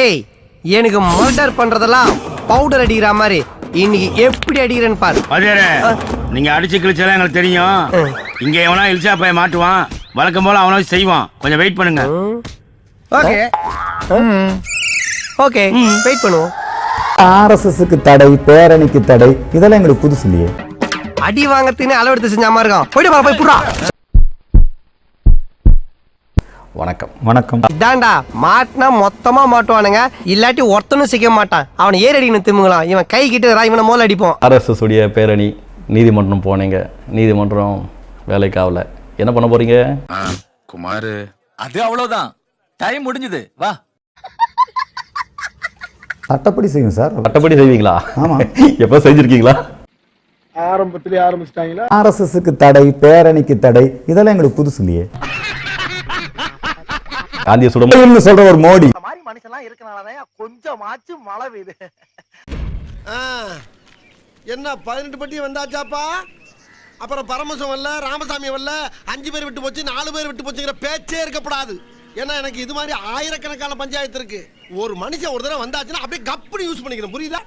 ஏய் எனக்கு மர்டர் பண்றதெல்லாம் பவுடர் அடிக்கிற மாதிரி. இன்னைக்கு எப்படி அடிக்கிறேன்னு பாரு. வாத்தியாரே நீங்க அடிச்சு கிழிச்சாலும் எங்களுக்கு தெரியும். இங்க எவனா இழிச்சா போய் மாட்டுவான். வழக்கம் போல அவனா செய்வான். கொஞ்சம் வெயிட் பண்ணுங்க. ஓகே. ஓகே வெயிட் பண்ணுவோம். ஆர்எஸ்எஸ்க்கு தடை பேரணிக்கு தடை இதெல்லாம் எங்களுக்கு புதுசு இல்லையே. அடி வாங்கறதுன்னு அளவெடுத்து செஞ்ச மாதிரி இருக்கும். போயிட்டு போய் புடுறா. வணக்கம். வணக்கம். இதாண்டா மாட்டினா மொத்தமா மாட்டுவானுங்க. இல்லாட்டி ஒருத்தனும் சிக்க மாட்டான். அவனை ஏறி அடிக்கணும் திரும்பலாம் இவன் கை கிட்ட இவனை மோல அடிப்போம். ஆர்எஸ்எஸ் உடைய பேரணி நீதிமன்றம் போனீங்க. நீதிமன்றம் வேலைக்கு ஆகல என்ன பண்ண போறீங்க? குமாரு. அது அவ்வளவுதான். டைம் முடிஞ்சது. வா. சட்டப்படி செய்யும் சார். சட்டப்படி செய்வீங்களா? ஆமா. எப்ப செஞ்சிருக்கீங்களா? ஆரம்பத்திலே ஆரம்பிச்சிட்டாங்களா? ஆர்எஸ்எஸ்க்கு தடை பேரணிக்கு தடை இதெல்லாம் எங்களுக்கு புதுசு இல்லையே. காந்திய சுடம் இவங்க சொல்ற ஒரு மோடி. இந்த மாதிரி மனுஷன்லாம் இருக்கனாலதான் கொஞ்சமாச்சும் மழை பெய்யுது. என்ன பதினெட்டு பட்டி வந்தாச்சாப்பா? அப்புறம் பரமசம் வரல ராமசாமி வரல அஞ்சு பேர் விட்டு போச்சு நாலு பேர் விட்டு போச்சுங்கிற பேச்சே இருக்கப்படாது ஏன்னா எனக்கு இது மாதிரி ஆயிரக்கணக்கான பஞ்சாயத்து இருக்கு. ஒரு மனுஷன் ஒரு தடவை வந்தாச்சுன்னா அப்படியே கப்புனு யூஸ் பண்ணிக்கிறேன் புரியுதா?